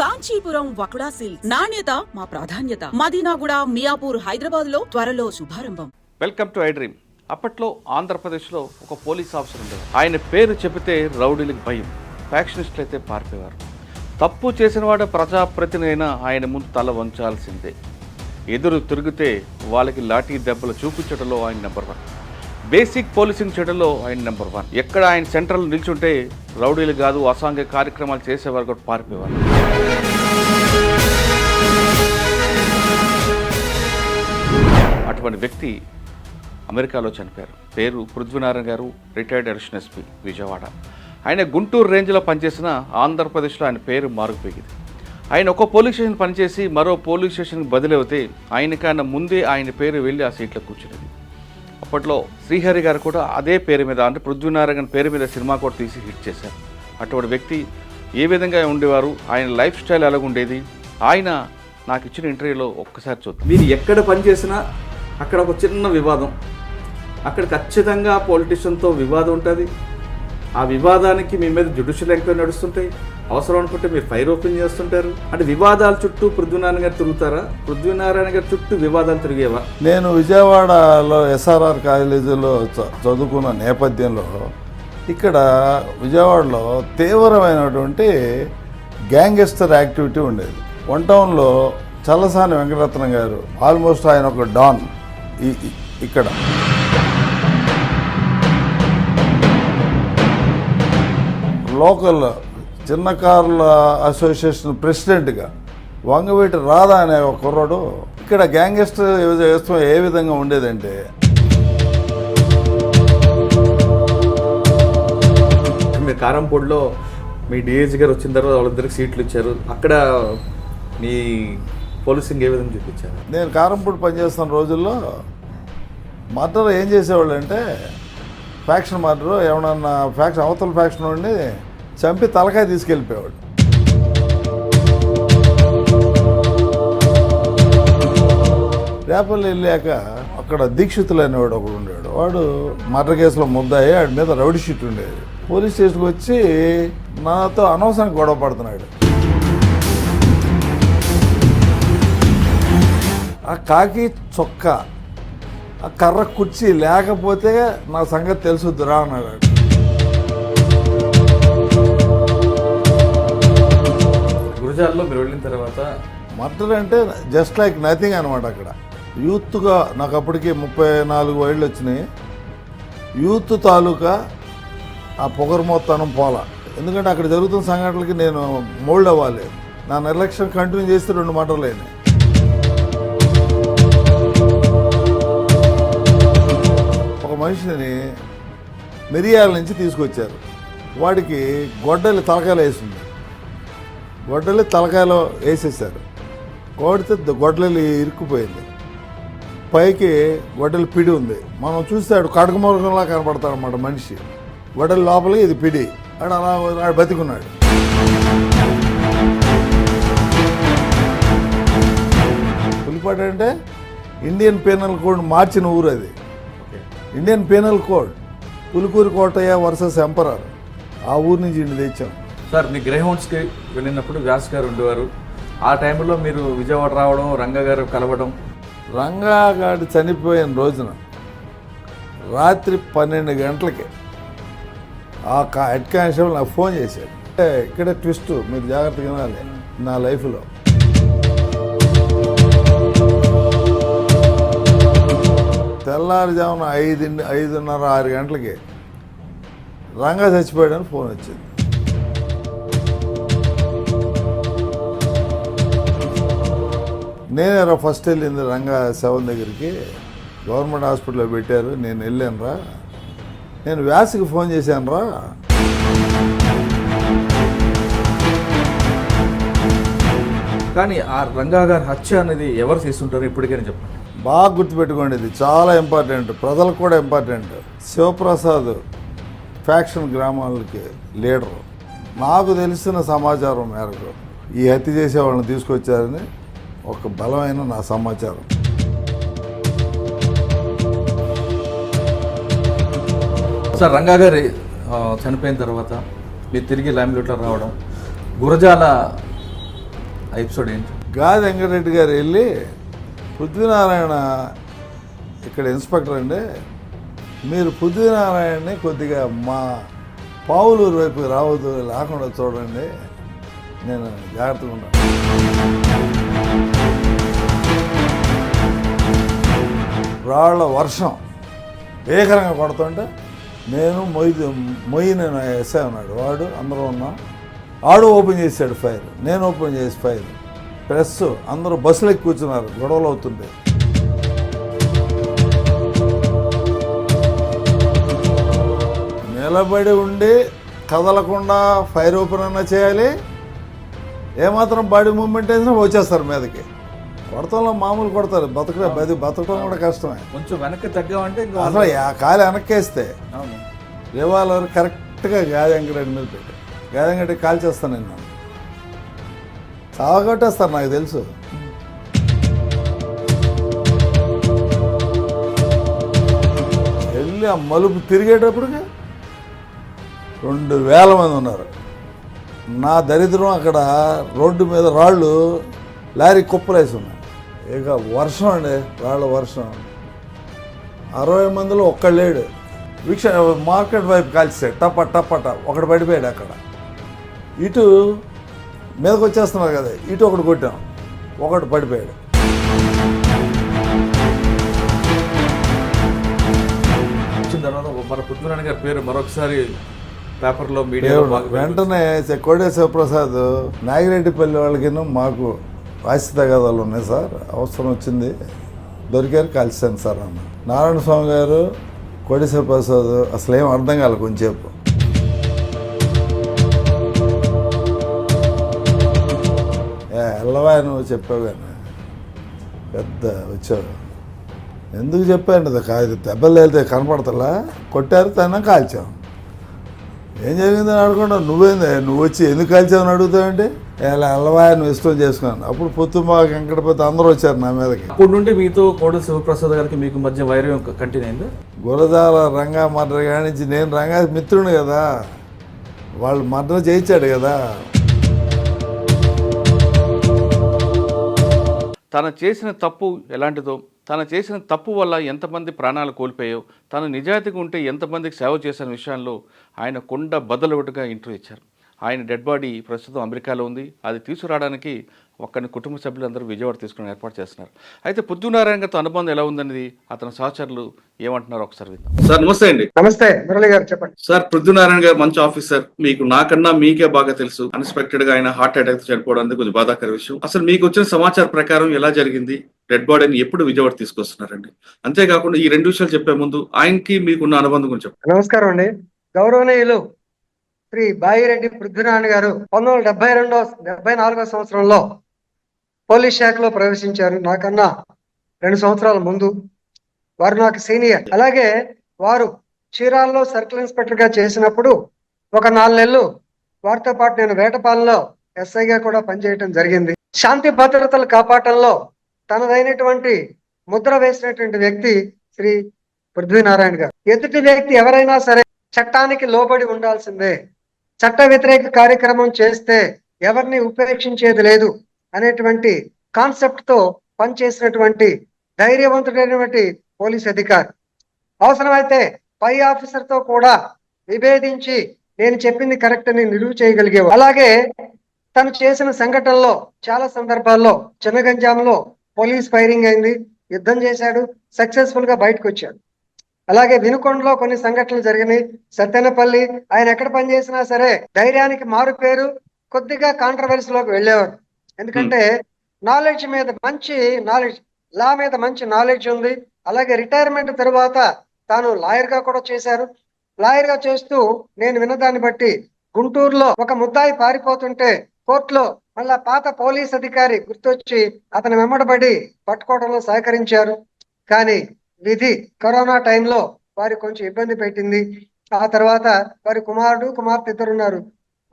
Kanchipuram వకుడా silk నాణ్యత మా ప్రాధాన్యత. మదీనాగుడ మియాపూర్ హైదరాబాద్లో త్వరలో శుభారంభం. Welcome to I dream. అప్పట్లో ఆంధ్రప్రదేశ్లో ఒక పోలీస్ ఆఫీసర్ ఉండేవారు ఆయన పేరు చెబితే రౌడీలకు భయం. ఫ్యాక్షనిస్టులు అయితే పారిపోయేవారు. తప్పు చేసినవాడు ప్రజాప్రతినిధి అయినా ఆయన ముందు తల వంచాల్సిందే. ఎదురు తిరిగితే వాళ్ళకి లాఠీ దెబ్బలు చూపించడంలో ఆయన నెంబర్ వన్. బేసిక్ పోలీసింగ్ చేయడంలో ఆయన నెంబర్ వన్. ఎక్కడ ఆయన సెంట్రల్ నిల్చుంటే రౌడీలు కాదు అసాంఘిక కార్యక్రమాలు చేసేవారు కూడా పారిపోయేవారు. అటువంటి వ్యక్తి అమెరికాలో చనిపోయారు. పేరు పృథ్వీనారాయణ గారు రిటైర్డ్ అడిషనల్ ఎస్పీ విజయవాడ. ఆయన గుంటూరు రేంజ్లో పనిచేసిన ఆంధ్రప్రదేశ్లో ఆయన పేరు మారుకుపోయింది ఆయన ఒక పోలీస్ స్టేషన్ పనిచేసి మరో పోలీస్ స్టేషన్కి బదిలీ అవుతే ఆయనకన్నా ముందే ఆయన పేరు వెళ్ళి ఆ సీట్లో కూర్చునేది. అప్పట్లో శ్రీహరి గారు కూడా అదే పేరు మీద అంటే పృథ్వీనారాయణ పేరు మీద సినిమా కూడా తీసి హిట్ చేశారు. అటువంటి వ్యక్తి ఏ విధంగా ఉండేవారు? ఆయన లైఫ్ స్టైల్ ఎలాగుండేది? ఆయన నాకు ఇచ్చిన ఇంటర్వ్యూలో ఒక్కసారి చూద్దాం. మీరు ఎక్కడ పనిచేసినా అక్కడ ఒక చిన్న వివాదం. అక్కడ ఖచ్చితంగా పొలిటీషియన్తో వివాదం ఉంటుంది. ఆ వివాదానికి మీ మీద జుడిషియల్ ఎంక్వైరీ నడుస్తుంటాయి. అవసరం అనుకుంటే మీరు ఫైర్ ఓపెన్ చేస్తుంటారు. అంటే వివాదాల చుట్టూ పృథ్వీనారాయణ గారు తిరుగుతారా? పృథ్వీనారాయణ గారి చుట్టూ వివాదాలు తిరిగేవా? నేను విజయవాడలో ఎస్ఆర్ఆర్ కాలేజీలో చ- చదువుకున్న నేపథ్యంలో ఇక్కడ విజయవాడలో తీవ్రమైనటువంటి గ్యాంగ్స్టర్ యాక్టివిటీ ఉండేది. వన్ టౌన్లో చల్లసాని వెంకటరత్నం గారు ఆల్మోస్ట్ ఆయన ఒక డాన్ ఈ- ఇక్కడ. లోకల్ చిన్న కార్ల అసోసియేషన్ ప్రెసిడెంట్గా వంగవీటి రాధా అనే ఒక కుర్రాడు ఇక్కడ గ్యాంగెస్టర్ చేస్తూ ఏ విధంగా ఉండేదంటే మీరు కారంపూడిలో మీ డిఏజీ గారు వచ్చిన తర్వాత వాళ్ళిద్దరికి సీట్లు ఇచ్చారు. అక్కడ మీ పోలీసింగ్ ఏ విధంగా చూపించారు? నేను కారంపూడి పనిచేస్తున్న రోజుల్లో మర్డర్ ఏం చేసేవాళ్ళు అంటే ఫ్యాక్షన్ మర్డర్ ఏమన్నా ఫ్యాక్షన్ అవతల ఫ్యాక్షన్ వాడిని చంపి తలకాయ తీసుకెళ్ళిపోయేవాడు. రేపల్లి వెళ్ళాక అక్కడ దీక్షితులు అనేవాడు ఒకడు ఉండేవాడు. వాడు మర్డర్ కేసులో ముద్దాయి వాడి మీద రౌడీ షీట్ ఉండేది. పోలీస్ స్టేషన్కి వచ్చి నాతో అనవసరం గొడవ పడుతున్నాడు. ఆ కాకి చొక్క ఆ కర్ర కుర్చీ లేకపోతే నా సంగతి తెలుసుద్దురా అన్నాడు. వాడు. మీరు వెళ్ళిన తర్వాత? మర్డర్ అంటే జస్ట్ లైక్ నథింగ్ అనమాట అక్కడ. యూత్గా నాకు అప్పటికి ముప్పై నాలుగు ఏళ్ళు వచ్చినాయి. యూత్ తాలూకా ఆ పొగరమోత్తనం పోల. ఎందుకంటే అక్కడ జరుగుతున్న సంఘటనలకి నేను మోల్డ్ అవ్వాలి. నా నిర్లక్ష్యం కంటిన్యూ చేస్తే రెండు మటర్లు అయినాయి. ఒక మనిషిని మిరియాల నుంచి తీసుకొచ్చారు. వాడికి గొడ్డలి తలకాయలు వేసింది. గొడ్డలి తలకాయలో వేసేసారు కొడితే గొడ్డలి ఇరుక్కుపోయింది. పైకి గొడ్డలి పిడి ఉంది. మనం చూస్తే ఆడు కడకమూలకంలా కనపడతాడు అన్నమాట మనిషి. గొడ్డలి లోపలికి ఇది పిడి. ఆడు అలా బతికున్నాడు. పులిపాట అంటే ఇండియన్ పీనల్ కోడ్ మార్చిన ఊరు అది. Indian penal code. Pulikuri Kotayya versus emperor. ఆ ఊరు నుంచి ఇండి తెచ్చాం. సార్ మీ గ్రేహౌండ్స్కి వెళ్ళినప్పుడు వ్యాస్ గారు ఉండేవారు. ఆ టైంలో మీరు విజయవాడ రావడం రంగ గారు కలవడం. రంగాగాడు చనిపోయిన రోజున రాత్రి పన్నెండు గంటలకి ఆ కా- హెడ్ కానిస్టేబుల్ నాకు ఫోన్ చేశాడు. అంటే ఇక్కడే ట్విస్ట్ మీరు జాగ్రత్తగా వినాలి నా లైఫ్లో. తెల్లారుజామున ఐదు ఐదున్నర ఆరు గంటలకి రంగా చచ్చిపోయాడని ఫోన్ వచ్చింది. నేనే రా ఫస్ట్ వెళ్ళింది రంగా సెవెన్ దగ్గరికి. గవర్నమెంట్ హాస్పిటల్లో పెట్టారు. నేను వెళ్ళాను రా. నేను వ్యాసికి ఫోన్ చేశాను రా. కానీ ఆ రంగా గారి హత్య అనేది ఎవరు చేస్తుంటారు ఇప్పటికైనా చెప్పండి. బాగా గుర్తుపెట్టుకోండి ఇది. చాలా ఇంపార్టెంట్ ప్రజలకు కూడా ఇంపార్టెంట్ శివప్రసాద్ ఫ్యాక్షన్ గ్రామాలకి లీడరు. నాకు తెలిసిన సమాచారం మేరకు ఈ హత్య చేసే వాళ్ళని తీసుకొచ్చారని ఒక బలమైన నా సమాచారం. సార్ రంగా గారి చనిపోయిన తర్వాత మీరు తిరిగి లైమ్లైట్లో రావడం గురజాల ఎపిసోడ్ ఏంటి? గాది వెంకటరెడ్డి గారు వెళ్ళి పృథ్వీనారాయణ ఇక్కడ ఇన్స్పెక్టర్ అండి. మీరు పృథ్వీనారాయణని కొద్దిగా మా పావులూరు వైపు రావద్దు లేకుండా చూడండి. నేను జాగ్రత్తగా ఉన్నాను రాళ్ళ వర్షం భీకరంగా కొడుతుంటే నేను మొయ్యి మొయ్యి నేను ఎస్ఐ ఉన్నాడు వాడు అందరూ ఉన్నాం. ఆడు ఓపెన్ చేశాడు ఫైర్. నేను ఓపెన్ చేసి ఫైర్. ప్రెస్ అందరూ బస్సులకి కూర్చున్నారు. గొడవలు అవుతుండే. నిలబడి ఉండి కదలకుండా ఫైర్ ఓపెన్ అన్నా చేయాలి. ఏమాత్రం బాడీ మూమెంట్ అయినా వచ్చేస్తారు మీదకి. కొడతంలో మామూలు కొడతారు. బతకడం బతి బతకడం కూడా కష్టమే. కొంచెం వెనక్కి తగ్గామంటే ఇంకా అసలు ఆ కాలు వెనక్కేస్తే రివాల్వర్ కరెక్ట్గా గాది వెంకటరెడ్డి మీద పెట్టి. గాది వెంకటరెడ్డి కాల్ చేస్తాను నేను సాగొట్టేస్తారు నాకు తెలుసు. వెళ్ళి ఆ మలుపు తిరిగేటప్పటికి రెండు వేల మంది ఉన్నారు. నా దరిద్రం అక్కడ రోడ్డు మీద రాళ్ళు లారీ కుప్పలేసి ఉన్నాయి. ఇక వర్షం అండి రాళ్ళ వర్షం. అరవై మందిలో లేడు. వీక్ష మార్కెట్ వైపు కాల్చాడు టప టప టప. ఒకడు పడిపోయాడు అక్కడ. ఇటు మీదకి వచ్చేస్తున్నారు కదా ఇటు ఒకటి కొట్టాం. ఒకటి పడిపోయాడు. వచ్చిన తర్వాత మన పృథ్వీనారాయణ గారి పేరు మరొకసారి పేపర్లో బాగా వెంటనే చె- కోడే శివప్రసాద్ నాగిరెడ్డిపల్లి వాళ్ళకి మాకు వాసి తగాదాలు ఉన్నాయి సార్. అవసరం వచ్చింది. దొరికారు కలిసాను సార్ అన్న. నారాయణ స్వామి గారు కోడి ప్రసాద్ అసలు ఏం అర్థం కాలే కొంచెంసేపు. ఏ ఎల్లవా నువ్వు చెప్పావు కానీ. పెద్ద వచ్చావు. ఎందుకు చెప్పాను? అది కాదు దెబ్బలు వెళ్తే కనపడతలా? కొట్టారు తన కాల్చాం. ఏం జరిగిందని అడగకుండా నువ్వేంది? నువ్వు వచ్చి ఎందుకు కాల్చావని అడుగుతావంటే? ఇలా అల్లవా నువ్వు ఇష్టం చేసుకున్నాను. అప్పుడు పొత్తుమా వెంకటపతి అందరూ వచ్చారు నా మీదకి. అప్పటి నుండి మీతో కోడి శివప్రసాద్ గారికి మీకు మధ్య వైరం కంటిన్యూ అయింది గురజాల రంగా మర్ర కానించి నేను రంగా మిత్రుని కదా. వాళ్ళు మర్ర చేయించాడు కదా. తను చేసిన తప్పు ఎలాంటిదో తను చేసిన తప్పు వల్ల ఎంతమంది ప్రాణాలు కోల్పోయాయో తను నిజాయితీగా ఉంటే ఎంతమందికి సేవ చేసిన విషయాల్లో ఆయన కొండ బద్దలుగా ఇంటర్వ్యూ ఇచ్చారు. ఆయన డెడ్ బాడీ ప్రస్తుతం అమెరికాలో ఉంది. అది తీసుకురావడానికి ఒక్కని కుటుంబ సభ్యులందరూ విజయవాడ తీసుకుని ఏర్పాటు చేస్తున్నారు. అయితే పుద్దునారాయణ గారితో అనుబంధం ఎలా ఉందనేది అతని సహచరులు ఏమంటున్నారో ఒకసారి విందాం. సార్ నమస్తే అండి. నమస్తే మురళి గారు చెప్పండి. సార్ పృథ్వీనారాయణ గారు మంచి ఆఫీసర్. మీకు నాకన్నా మీకే బాగా తెలుసు. అన్ఎక్స్పెక్టెడ్గా ఆయన హార్ట్ అటాక్తో చనిపోవడం అనేది కొంచెం బాధాకర విషయం. అసలు మీకు వచ్చిన సమాచారం ప్రకారం ఎలా జరిగింది? డెడ్ బాడీని ఎప్పుడు విజయవాడ తీసుకొస్తున్నారండి? అంతేకాకుండా ఈ రెండు విషయాలు చెప్పే ముందు ఆయనకి మీకున్న అనుబంధం గురించి చెప్పండి. నమస్కారం అండి. గౌరవనీయులు శ్రీ బాయిరెడ్డి పృథ్వీనారాయణ గారు పంతొమ్మిది వందల డెబ్బై రెండో డెబ్బై నాలుగో సంవత్సరంలో పోలీస్ శాఖలో ప్రవేశించారు. నాకన్నా రెండు సంవత్సరాల ముందు. వారు నాకు సీనియర్. అలాగే వారు చీరాల్లో సర్కిల్ ఇన్స్పెక్టర్గా చేసినప్పుడు ఒక నాలుగు నెలలు వారితో పాటు నేను వేటపాలెంలో ఎస్ఐగా కూడా పనిచేయటం జరిగింది. శాంతి భద్రతలు కాపాడటంలో తనదైనటువంటి ముద్ర వేసినటువంటి వ్యక్తి శ్రీ పృథ్వీనారాయణ గారు. ఎదుటి వ్యక్తి ఎవరైనా సరే చట్టానికి లోబడి ఉండాల్సిందే. చట్ట వ్యతిరేక కార్యక్రమం చేస్తే ఎవరిని ఉపేక్షించేది లేదు అనేటువంటి కాన్సెప్ట్తో పనిచేసినటువంటి ధైర్యవంతుడైనటువంటి పోలీస్ అధికారి. అవసరమైతే పై ఆఫీసర్తో కూడా విభేదించి నేను చెప్పింది కరెక్ట్ అని నిలువు చేయగలిగేవాడు. అలాగే తను చేసిన సంఘటనలో చాలా సందర్భాల్లో చిన్నగంజాంలో పోలీస్ ఫైరింగ్ అయింది. యుద్ధం చేశాడు. సక్సెస్ఫుల్గా బయటకు వచ్చాడు అలాగే వినుకొండలో కొన్ని సంఘటనలు జరిగినాయి. సత్తెనపల్లి ఆయన ఎక్కడ పనిచేసినా సరే ధైర్యానికి మారు పేరు కొద్దిగా కాంట్రవర్సీలోకి వెళ్ళేవారు. ఎందుకంటే నాలెడ్జ్ మీద మంచి నాలెడ్జ్ లా మీద మంచి నాలెడ్జ్ ఉంది. అలాగే రిటైర్మెంట్ తర్వాత తాను లాయర్గా కూడా చేశారు. లాయర్గా చేస్తూ నేను విన్నదాన్ని బట్టి గుంటూరులో ఒక ముద్దాయి పారిపోతుంటే కోర్టులో మళ్ళా పాత పోలీస్ అధికారి గుర్తొచ్చి అతని వెంబడబడి పట్టుకోవడంలో సహకరించారు. కానీ విధి కరోనా టైంలో వారి కొంచెం ఇబ్బంది పెట్టింది. ఆ తర్వాత వారి కుమారుడు కుమార్తె ఇద్దరు ఉన్నారు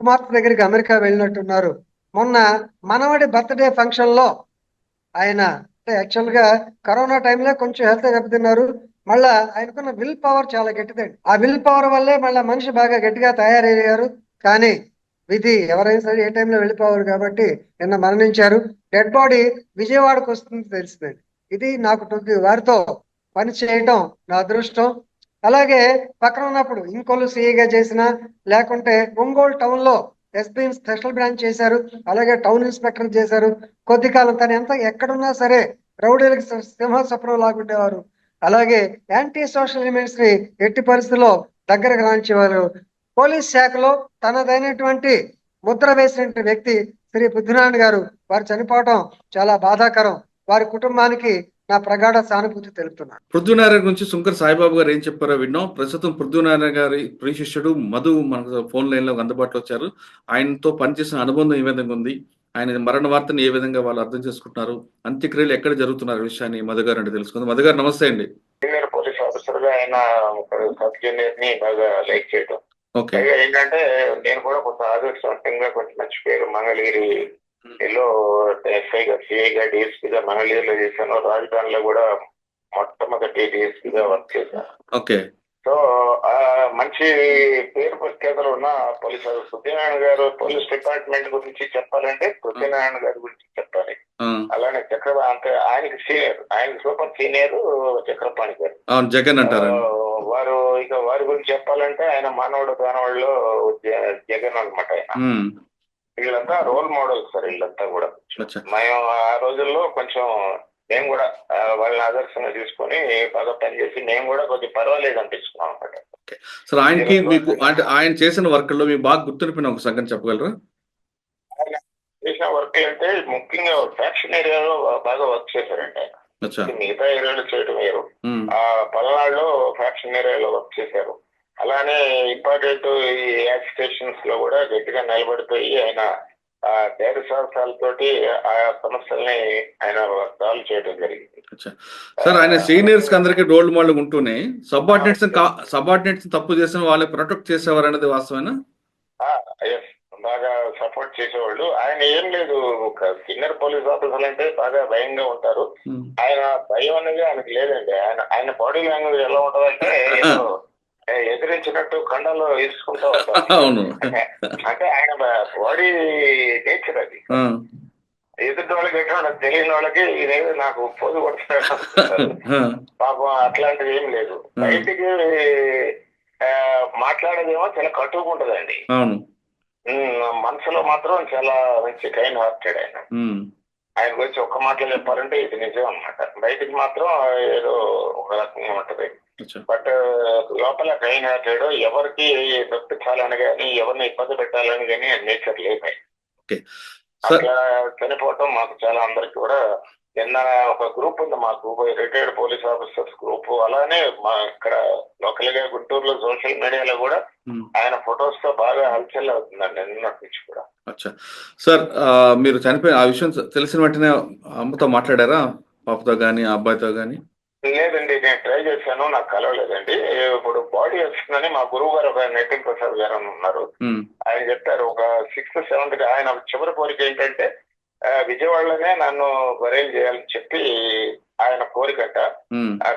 కుమార్తె దగ్గరికి అమెరికా వెళ్ళినట్టున్నారు. మొన్న మనవడి బర్త్డే ఫంక్షన్లో ఆయన అంటే యాక్చువల్గా కరోనా టైంలో కొంచెం హెల్త్ దెబ్బతిన్నారు. మళ్ళా ఆయనకున్న విల్ పవర్ చాలా గట్టిదండి. ఆ విల్ పవర్ వల్లే మళ్ళా మనిషి బాగా గట్టిగా తయారయ్యారు. కానీ విధి ఎవరైనా సరే ఏ టైంలో వెళ్ళిపోవారు కాబట్టి నిన్న మరణించారు. డెడ్ బాడీ విజయవాడకు వస్తుంది తెలిసిందండి ఇది నాకు వారితో పని చేయటం నా అదృష్టం. అలాగే పక్కన ఉన్నప్పుడు ఇంకోళ్ళు సీఏగా చేసిన లేకుంటే ఒంగోలు టౌన్లో ఎస్పీ స్పెషల్ బ్రాంచ్ చేశారు అలాగే టౌన్ ఇన్స్పెక్టర్ చేశారు. కొద్ది కాలం తను ఎంత ఎక్కడున్నా సరే రౌడీలకు సింహ- సింహ స్వప్నం లాగుండేవారు అలాగే యాంటీ సోషల్ ఎలిమెంట్స్ని ఎట్టి పరిస్థితుల్లో దగ్గరకు రాంచేవారు పోలీస్ శాఖలో తనదైనటువంటి ముద్ర వేసిన వ్యక్తి శ్రీ బుద్ధినారాయణ గారు. వారు చనిపోవటం చాలా బాధాకరం. వారి కుటుంబానికి నా ప్రగాఢ సానుభూతి తెలుపుతున్నాను. పృథ్వీనారాయణ గురించి శంకర్ సాయిబాబు గారు ఏం చెప్పారో విన్నాం. ప్రస్తుతం పృథ్వీనారాయణ గారి ప్రియ శిష్యుడు మధు మనకు ఫోన్ లైన్లో అందుబాటులో వచ్చారు. ఆయనతో పనిచేసిన అనుబంధం ఏ విధంగా ఉంది? ఆయన మరణ వార్తను ఏ విధంగా వాళ్ళు అర్థం చేసుకుంటున్నారు? అంత్యక్రియలు ఎక్కడ జరుగుతున్నారు విషయాన్ని మధు గారు అంటే తెలుసుకుందాం. మధు గారు నమస్తే అండి. పోలీస్ ఆఫీసర్గా ఆయన బాగా లైక్ చేయడం ఏంటంటే నేను కూడా కొంత ఆదర్శవంతంగా కొంచెం మంచి పేరు మంగళగిరి లో ఎస్ఐగా సిఐగా డిఎస్పీ గా మంగళగిరిలో చేశాను రాజధానిలో కూడా మొట్టమొదటి డిఎస్పీ గా వర్క్ చేశాను ఓకే. సో ఆ మంచి పేరు ప్రఖ్యాతలు ఉన్న పోలీస్ సత్యనారాయణ గారు పోలీస్ డిపార్ట్మెంట్ గురించి చెప్పాలంటే సత్యనారాయణ గారి గురించి చెప్పాలి. అలానే చక్ర అంటే ఆయనకి సీనియర్ ఆయనకి సూపర్ సీనియర్ చక్రపాణి గారు. జగన్ అంటారు వారు ఇక వారి గురించి చెప్పాలంటే ఆయన మానవుడు దానవాళ్ళు జగన్ అనమాట ఆయన. వీళ్ళంతా రోల్ మోడల్స్ సార్ వీళ్ళంతా కూడా. మేము ఆ రోజుల్లో కొంచెం మేము కూడా ఆ, వాళ్ళని ఆదర్శంగా తీసుకొని బాగా పనిచేసి మేము కూడా కొద్దిగా పర్వాలేదు అనిపించుకున్నాం అనమాట సరే ఆయనకి మీకు అంటే ఆయన చేసిన వర్క్లో మీకు బాగా గుర్తుండిపోయిన ఒక సంగతి చెప్పగలరా? చేసిన వర్క్ అంటే ముఖ్యంగా ఫ్యాక్షన్ ఏరియాలో బాగా వర్క్ చేశారండి ఆయన. మిగతా ఏరియాలో చేయడం వేరు. ఆ పల్నాడులో ఫ్యాక్షన్ ఏరియాలో వర్క్ చేశారు. అలానే ఇంపార్టెంట్ ఈ యాక్ స్టేషన్స్లో కూడా గట్టిగా నిలబడిపోయి ఆయన ఆ ధైర్య సాహసాలతోటి ఆ సమస్యల్ని ఆయన సాల్వ్ చేయడం జరిగింది. సార్ ఆయన సీనియర్స్కి అందరికి రోల్ మోడల్ ఉంటూనే సబార్డినేట్స్ సబార్డినేట్స్ తప్పు చేసిన వాళ్ళని ప్రొటెక్ట్ చేసేవారు అనేది వాస్తవేనా? ఎస్ బాగా సపోర్ట్ చేసేవాళ్ళు. ఆయన ఏం లేదు ఒక సీనియర్ పోలీస్ ఆఫీసర్ అంటే బాగా భయంగా ఉంటారు. ఆయన భయం అనేది ఆయనకు లేదండి. ఆయన ఆయన బాడీ లాంగ్వేజ్ ఎలా ఉంటదంటే ఎదిరించినట్టు కండలో వేసుకుంటూ అవును. అంటే ఆయన బాడీ నేచర్ అది. ఎదుటి వాళ్ళకి ఎట్లా తెలియని వాళ్ళకి ఇదేదో నాకు పోదు కొడుతున్నాడు పాపం అట్లాంటిది ఏం లేదు. బయటికి మాట్లాడేదేమో చాలా ఉమ్, మనసులో మాత్రం చాలా మంచి కైండ్ హార్టెడ్ ఆయన. ఆయన గురించి ఒక్క మాటలో చెప్పాలంటే ఇది నిజం అన్నమాట. బయటికి మాత్రం ఏదో ఒక రకంగా ఉంటది. బట్ లోపల కైండ్ హార్టెడ్ ఎవరికి నొప్పించాలని కానీ ఎవరిని ఇబ్బంది పెట్టాలని కానీ నేచర్ లేదు. అట్లా చనిపోవటం మాకు చాలా అందరికి కూడా నిన్న ఒక గ్రూప్ ఉంది మాకు రిటైర్డ్ పోలీస్ ఆఫీసర్స్ గ్రూప్. అలానే మా ఇక్కడ లోకల్గా గుంటూరులో సోషల్ మీడియాలో కూడా ఆయన ఫొటోస్తో బాగా హల్చల్ అవుతుందండి నిన్నటి నుంచి కూడా. అచ్చా. సార్ మీరు చనిపోయిన ఆ విషయం తెలిసిన వెంటనే అమ్మతో మాట్లాడారా? పాపతో కానీ అబ్బాయితో కానీ లేదండి నేను ట్రై చేశాను నాకు కలవలేదండి. ఇప్పుడు బాడీ వస్తుందని మా గురువు గారు ఒక నితిన్ ప్రసాద్ గారు అని ఉన్నారు. ఆయన చెప్పారు ఒక సిక్స్త్ సెవెంత్ ఆయన చివరి కోరిక ఏంటంటే విజయవాడలోనే నన్ను బరేల్ చేయాలని చెప్పి ఆయన కోరికట.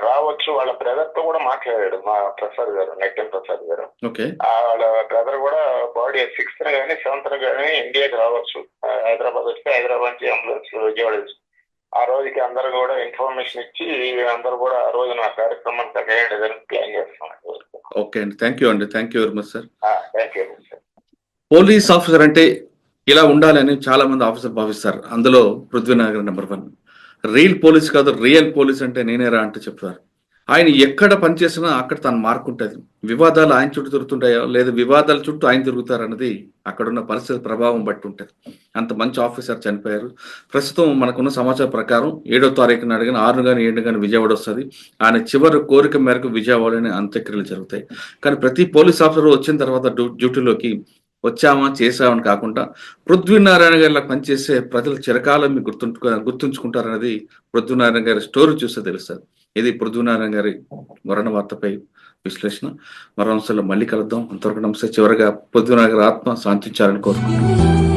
రావచ్చు వాళ్ళ బ్రదర్తో కూడా మాట్లాడాడు మా ప్రసాద్ గారు నితిన్ ప్రసాద్ గారు. వాళ్ళ బ్రదర్ కూడా బాడీ సిక్స్త్ కానీ సెవెంత్ కానీ ఇండియాకి రావచ్చు. హైదరాబాద్ వస్తే హైదరాబాద్ నుంచి అంబులెన్స్ విజయవాడ ఆ రోజుకి అందరు కూడా ఇన్ఫర్మేషన్ ఇచ్చి అందరూ కూడా ఆ రోజు నా కార్యక్రమం తగ్గేదని ప్లాన్ చేస్తున్నాం. ఓకే అండి. థ్యాంక్ యూ అండి. Thank you very much sir. Thank you police officer అంటే ఇలా ఉండాలని చాలా మంది ఆఫీసర్ భావిస్తారు. అందులో Prithvinagar number one. Real police కాదు రియల్ పోలీస్ అంటే నేనేరా అంటే చెప్తారు. ఆయన ఎక్కడ పనిచేసినా అక్కడ తన మార్క్ ఉంటుంది వివాదాలు ఆయన చుట్టూ తిరుగుతుంటాయో లేదా వివాదాల చుట్టూ ఆయన తిరుగుతారన్నది అక్కడున్న పరిస్థితి ప్రభావం బట్టి ఉంటుంది. అంత మంచి ఆఫీసర్ చనిపోయారు. ప్రస్తుతం మనకున్న సమాచారం ప్రకారం ఏడో తారీఖున అడిగిన ఆరు కానీ ఏడు కానీ విజయవాడ వస్తుంది. ఆయన చివరి కోరిక మేరకు విజయవాడలోనే అంత్యక్రియలు జరుగుతాయి. కానీ ప్రతి పోలీస్ ఆఫీసర్ వచ్చిన తర్వాత డ్యూటీలోకి వచ్చామా చేసామని కాకుండా పృథ్వీనారాయణ గారిలా పనిచేసే ప్రజలు చిరకాలం మీకు గుర్తుంటు గుర్తుంచుకుంటారనేది పృథ్వీనారాయణ గారి స్టోరీ చూస్తే తెలుస్తుంది. ఇది పృథ్వీనారాయణ గారి మరణ వార్తపై విశ్లేషణ. మరో అంశాల్లో మళ్ళీ కలుద్దాం. అంతవరకు నమస్తే. చివరిగా పృథ్వీనారాయణ గారి ఆత్మ శాంతించాలని కోరుకుంటున్నాను.